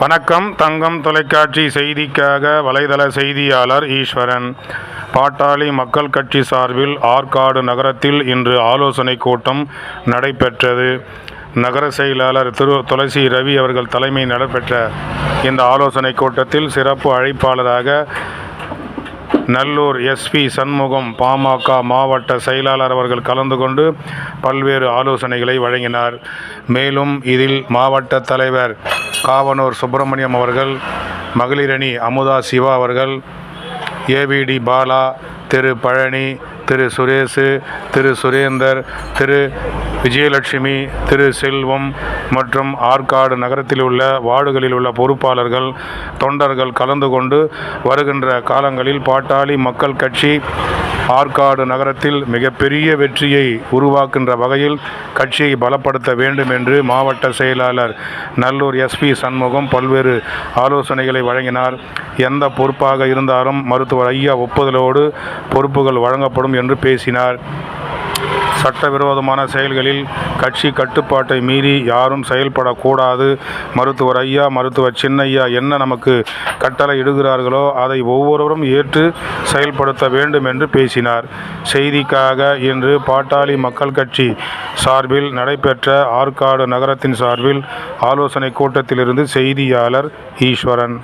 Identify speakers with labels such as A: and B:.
A: வணக்கம். தங்கம் தொலைக்காட்சி செய்திக்காக வலைதள செய்தியாளர் ஈஸ்வரன். பாட்டாளி மக்கள் கட்சி சார்பில் ஆற்காடு நகரத்தில் இன்று ஆலோசனை கூட்டம் நடைபெற்றது. நகர செயலாளர் திரு துளசி ரவி அவர்கள் தலைமை நடைபெற்ற இந்த ஆலோசனை கூட்டத்தில் சிறப்பு அழைப்பாளராக நல்லூர் எஸ்பி சண்முகம் பாமக மாவட்ட செயலாளர் அவர்கள் கலந்து கொண்டு பல்வேறு ஆலோசனைகளை வழங்கினார். மேலும் இதில் மாவட்ட தலைவர் காவனூர் சுப்பிரமணியம் அவர்கள் மகளிரணி அமுதா சிவா அவர்கள் A V D Bala Thiru Palani Thiru Suresh Thiru Surender Thiru Vijayalakshmi Thiru Selvam மற்றும் ஆற்காடு நகரத்தில் உள்ள வார்டுகளில் உள்ள பொறுப்பாளர்கள் தொண்டர்கள் கலந்து கொண்டு வருகின்ற காலங்களில் பாட்டாளி மக்கள் கட்சி ஆற்காடு நகரத்தில் மிகப்பெரிய வெற்றியை உருவாக்கின்ற வகையில் கட்சியை பலப்படுத்த வேண்டும் என்று மாவட்ட செயலாளர் நல்லூர் எஸ்பி சண்முகம் பல்வேறு ஆலோசனைகளை வழங்கினார். எந்த பொறுப்பாக இருந்தாலும் மருத்துவர் ஐயா ஒப்புதலோடு பொறுப்புகள் வழங்கப்படும் என்று பேசினார். சட்டவிரோதமான செயல்களில் கட்சி கட்டுப்பாட்டை மீறி யாரும் செயல்படக்கூடாது. மருத்துவர் ஐயா மருத்துவர் சின்னையா என்ன நமக்கு கட்டளை இடுகிறார்களோ அதை ஒவ்வொருவரும் ஏற்று செயல்படுத்த வேண்டும் என்று பேசினார். செய்திக்காக இன்று பாட்டாளி மக்கள் கட்சி சார்பில் நடைபெற்ற ஆற்காடு நகரத்தின் சார்பில் ஆலோசனை கூட்டத்திலிருந்து செய்தியாளர் ஈஸ்வரன்.